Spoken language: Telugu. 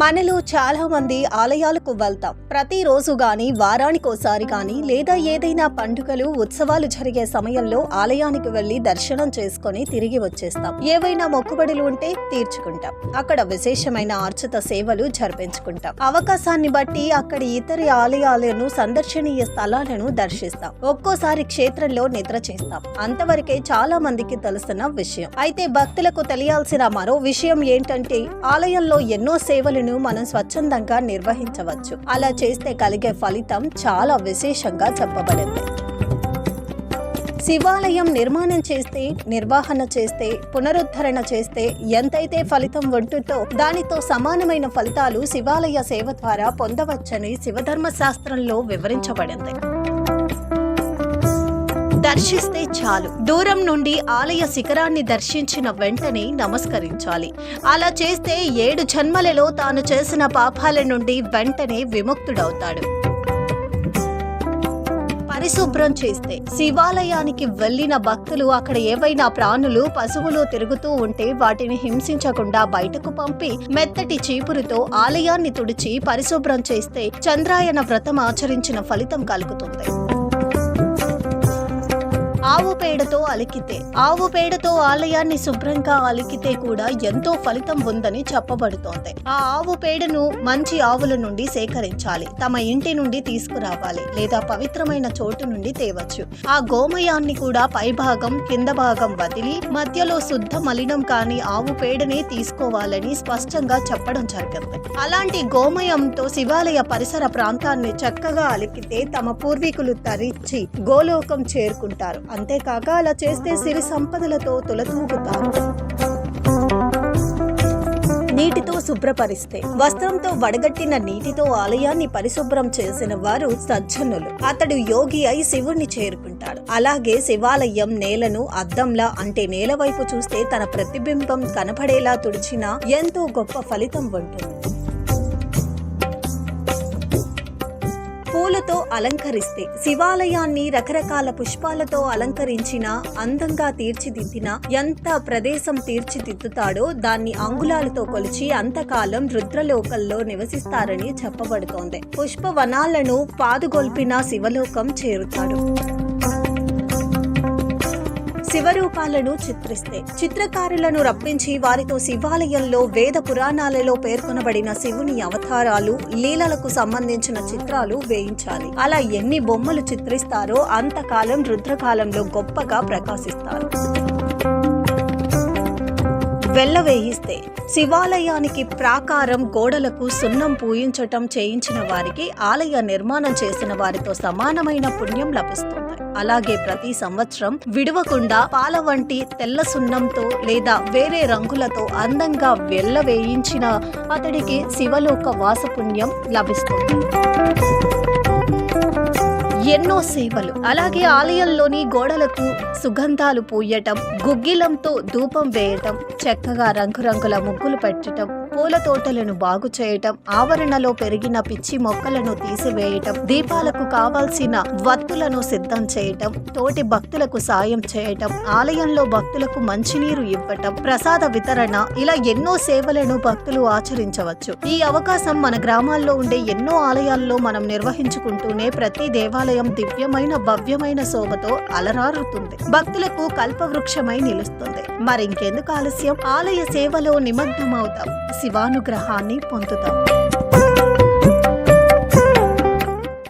మనలో చాలా మంది ఆలయాలకు వెళ్తాం. ప్రతిరోజు గాని వారానికోసారి గాని లేదా ఏదైనా పండుగలు ఉత్సవాలు జరిగే సమయంలో ఆలయానికి వెళ్ళి దర్శనం చేసుకొని తిరిగి వచ్చేస్తాం. ఏవైనా మొక్కుబడులు ఉంటే తీర్చుకుంటాం. అక్కడ విశేషమైన ఆర్చిత సేవలు జరిపించుకుంటాం. అవకాశాన్ని బట్టి అక్కడి ఇతర ఆలయాలను సందర్శనీయ స్థలాలను దర్శిస్తాం. ఒక్కోసారి క్షేత్రంలో నిద్ర చేస్తాం. అంతవరకే చాలా మందికి తెలిసిన విషయం. అయితే భక్తులకు తెలియాల్సిన మరో విషయం ఏంటంటే ఆలయంలో ఎన్నో సేవలను మనం స్వచ్ఛందంగా నిర్వహించవచ్చు. అలా చేస్తే కలిగే ఫలితం చాలా విశేషంగా చెప్పబడింది. శివాలయం నిర్మాణం చేస్తే నిర్వహణ చేస్తే పునరుద్ధరణ చేస్తే ఎంతైతే ఫలితం ఉంటుందో దానితో సమానమైన ఫలితాలు శివాలయ సేవ ద్వారా పొందవచ్చని శివధర్మ శాస్త్రంలో వివరించబడింది. దర్శిస్తే చాలు. దూరం నుండి ఆలయ శిఖరాన్ని దర్శించిన వెంటనే నమస్కరించాలి. అలా చేస్తే ఏడు జన్మలలో తాను చేసిన పాపాల నుండి వెంటనే విముక్తుడవుతాడు. పరిశుభ్రం చేస్తే శివాలయానికి వెళ్ళిన భక్తులు అక్కడ ఏవైనా ప్రాణులు పశువులు తిరుగుతూ ఉంటే వాటిని హింసించకుండా బయటకు పంపి మెత్తటి చీపురుతో ఆలయాన్ని తుడిచి పరిశుభ్రం చేస్తే చంద్రాయన వ్రతం ఆచరించిన ఫలితం కలుగుతుంది. ఆవు పేడతో అలికితే ఆవు పేడతో ఆలయాన్ని శుభ్రంగా అలికితే కూడా ఎంతో ఫలితం ఉందని చెప్పబడుతోంది. ఆ ఆవు పేడను మంచి ఆవుల నుండి సేకరించాలి. తమ ఇంటి నుండి తీసుకురావాలి లేదా పవిత్రమైన చోటు నుండి తేవచ్చు. ఆ గోమయాన్ని కూడా పైభాగం కింద భాగం వదిలి మధ్యలో శుద్ధ మలినం కాని ఆవు పేడనే తీసుకోవాలని స్పష్టంగా చెప్పడం జరిగింది. అలాంటి గోమయంతో శివాలయ పరిసర ప్రాంతాన్ని చక్కగా అలికితే తమ పూర్వీకులు తరించి గోలోకం చేరుకుంటారు. అంతేకాక అలా చేస్తే సిరి సంపదలతో తులతూగుతారు నీటితో శుభ్రపరిస్తే వస్త్రంతో వడగట్టిన నీటితో ఆలయాన్ని పరిశుభ్రం చేసిన వారు సజ్జనులు. అతడు యోగి అయి శివుణ్ణి చేరుకుంటాడు. అలాగే శివాలయం నేలను అద్దంలా అంటే నేల వైపు చూస్తే తన ప్రతిబింబం కనపడేలా తుడిచినా ఎంతో గొప్ప ఫలితం ఉంటుంది. పూలతో అలంకరిస్తే శివాలయాన్ని రకరకాల పుష్పాలతో అలంకరించిన అందంగా తీర్చిదిద్దిన ఎంత ప్రదేశం తీర్చిదిద్దుతాడో దాన్ని అంగుళాలతో కొలిచి అంతకాలం రుద్రలోకంలో నివసిస్తారని చెప్పబడుతోంది. పుష్ప వనాలను పాదుగొల్పిన శివలోకం చేరుతాడు. శివరూపాలను చిత్రిస్తే. చిత్రకారులను రప్పించి వారితో శివాలయంలో వేద పురాణాలలో పేర్కొనబడిన శివుని అవతారాలు లీలలకు సంబంధించిన చిత్రాలు వేయించాలి. అలా ఎన్ని బొమ్మలు చిత్రిస్తారో అంతకాలం రుద్రకాలంలో గొప్పగా ప్రకాశిస్తారు. వెళ్ళవేయిస్తే శివాలయానికి ప్రాకారం గోడలకు సున్నం పూయించటం చేయించిన వారికి ఆలయ నిర్మాణం చేసిన వారితో సమానమైన పుణ్యం లభిస్తుంది. అలాగే ప్రతి సంవత్సరం విడవకుండా పాల వంటి తెల్ల సున్నంతో లేదా వేరే రంగులతో అందంగా వెళ్ళవేయించిన అతడికి శివలోక వాసపుణ్యం లభిస్తుంది. ఎన్నో సేవలు. అలాగే ఆలయంలోని గోడలకు సుగంధాలు పూయటం గుగ్గిలంతో ధూపం వేయటం చక్కగా రంగురంగుల ముగ్గులు పెట్టటం పూల తోటలను బాగు చేయటం ఆవరణలో పెరిగిన పిచ్చి మొక్కలను తీసివేయటం దీపాలకు కావాల్సిన వత్తులను సిద్ధం చేయటం తోటి భక్తులకు సాయం చేయటం ఆలయంలో భక్తులకు మంచినీరు ఇవ్వటం ప్రసాద వితరణ ఇలా ఎన్నో సేవలను భక్తులు ఆచరించవచ్చు. ఈ అవకాశం మన గ్రామాల్లో ఉండే ఎన్నో ఆలయాల్లో మనం నిర్వహించుకుంటూనే ప్రతి దేవాలయం దివ్యమైన భవ్యమైన శోభతో అలరారుతుంది. భక్తులకు కల్పవృక్షమై నిలుస్తుంది. మరింకెందుకు ఆలస్యం? ఆలయ సేవలో నిమగ్నమవుతాం. శివానుగ్రహాన్ని పొందుతాం.